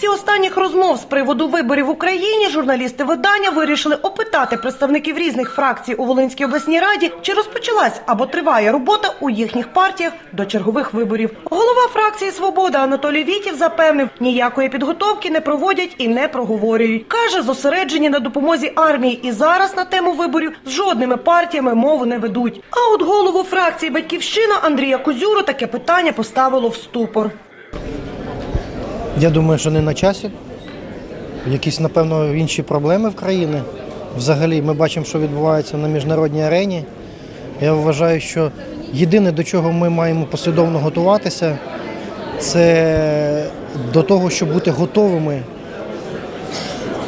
контексті останніх розмов з приводу виборів в Україні журналісти видання вирішили опитати представників різних фракцій у Волинській обласній раді, чи розпочалась або триває робота у їхніх партіях до чергових виборів. Голова фракції Свобода Анатолій Вітів запевнив, ніякої підготовки не проводять і не проговорюють. каже, зосереджені на допомозі армії і зараз на тему виборів з жодними партіями мову не ведуть. А от голову фракції Батьківщина Андрія Кузюру таке питання поставило в ступор. Я думаю, що не на часі. Якісь, напевно, інші проблеми в країні. Взагалі, ми бачимо, що відбувається на міжнародній арені. Я вважаю, що єдине, до чого ми маємо послідовно готуватися, це до того, щоб бути готовими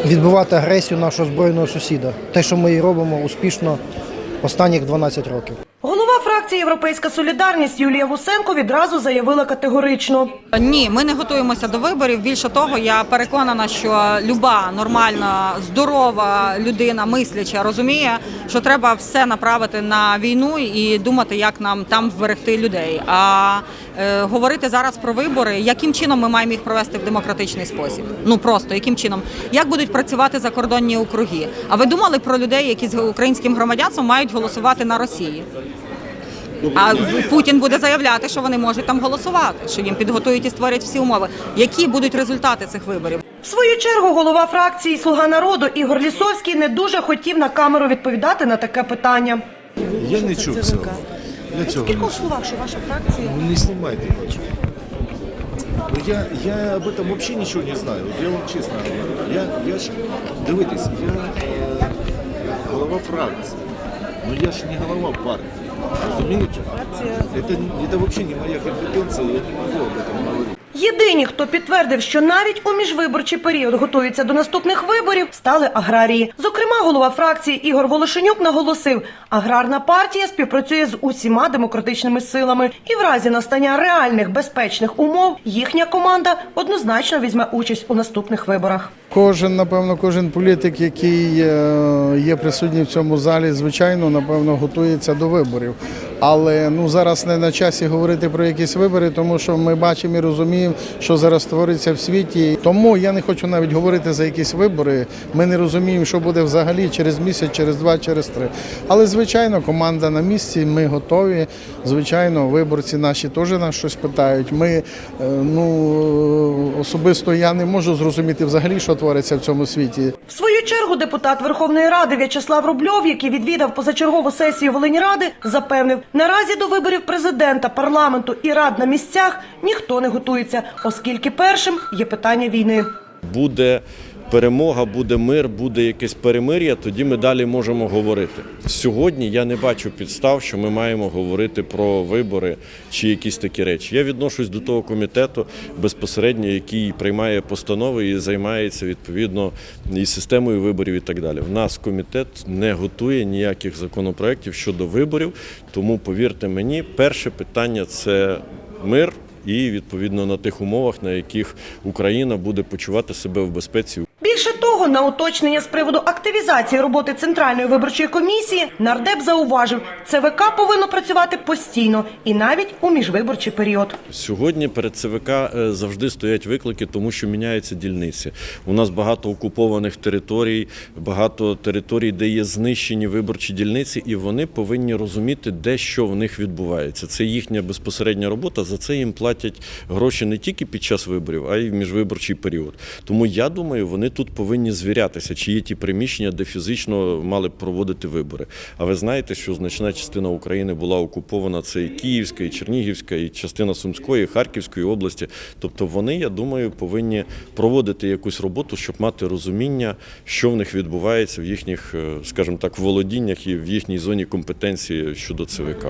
відбивати агресію нашого збройного сусіда. Те, що ми і робимо успішно останніх 12 років. Фракції Європейська Солідарність Юлія Гусенко відразу заявила категорично. Ні, ми не готуємося до виборів. Більше того, я переконана, що люба нормальна, здорова людина, мисляча, розуміє, що треба все направити на війну і думати, як нам там вберегти людей. А е, говорити зараз про вибори, яким чином ми маємо їх провести в демократичний спосіб? Ну просто яким чином, як будуть працювати закордонні округи? А ви думали про людей, які з українським громадянством мають голосувати на Росії? А Путін буде заявляти, що вони можуть там голосувати, що їм підготують і створять всі умови. Які будуть результати цих виборів? В свою чергу голова фракції Слуга народу Ігор Лісовський не дуже хотів на камеру відповідати на таке питання. Я не чув цього. Я цього не чув. словах, що ваша фракція Ну, Не снимайте ничего. Ну, я, я об этом вообще ничего не знаю. Вот я вам честно говорю. Я, я ж, дивитесь, я е, голова фракції. Но я ж не голова партії. Розумієте? Это, это вообще не моя компетенция, я не могу об этом говорить. Єдині, хто підтвердив, що навіть у міжвиборчий період готуються до наступних виборів, стали аграрії. Зокрема, голова фракції Ігор Волошенюк наголосив, аграрна партія співпрацює з усіма демократичними силами, і в разі настання реальних безпечних умов їхня команда однозначно візьме участь у наступних виборах. Кожен, напевно, кожен політик, який е, є присутній в цьому залі, звичайно, напевно, готується до виборів. Але ну зараз не на часі говорити про якісь вибори, тому що ми бачимо і розуміємо, що зараз твориться в світі. Тому я не хочу навіть говорити за якісь вибори. Ми не розуміємо, що буде взагалі через місяць, через два, через три. Але звичайно, команда на місці. Ми готові. Звичайно, виборці наші теж нас щось питають. Ми е, ну особисто я не можу зрозуміти взагалі, що твориться в цьому світі. В свою чергу депутат Верховної Ради В'ячеслав Рубльов, який відвідав позачергову сесію Волиніради, запевнив, наразі до виборів президента, парламенту і рад на місцях ніхто не готується, оскільки першим є питання війни. буде перемога, буде мир, буде якесь перемир'я, тоді ми далі можемо говорити. Сьогодні я не бачу підстав, що ми маємо говорити про вибори чи якісь такі речі. Я відношусь до того комітету безпосередньо, який приймає постанови і займається відповідно і системою виборів, і так далі. В нас комітет не готує ніяких законопроєктів щодо виборів, тому повірте мені, перше питання це мир. І відповідно на тих умовах, на яких Україна буде почувати себе в безпеці. Більше того, на уточнення з приводу активізації роботи Центральної виборчої комісії нардеп зауважив, ЦВК повинно працювати постійно і навіть у міжвиборчий період. Сьогодні перед ЦВК е, завжди стоять виклики, тому що міняються дільниці. У нас багато окупованих територій, багато територій, де є знищені виборчі дільниці, і вони повинні розуміти, де що в них відбувається. Це їхня безпосередня робота. За це їм платять гроші не тільки під час виборів, а й в міжвиборчий період. Тому я думаю, вони тут повинні звірятися, чи є ті приміщення, де фізично мали б проводити вибори. А ви знаєте, що значна частина України була окупована це і Київська, і Чернігівська, і частина Сумської, і Харківської області. Тобто вони, я думаю, повинні проводити якусь роботу, щоб мати розуміння, що в них відбувається в їхніх, е, скажімо так, володіннях і в їхній зоні компетенції щодо ЦВК.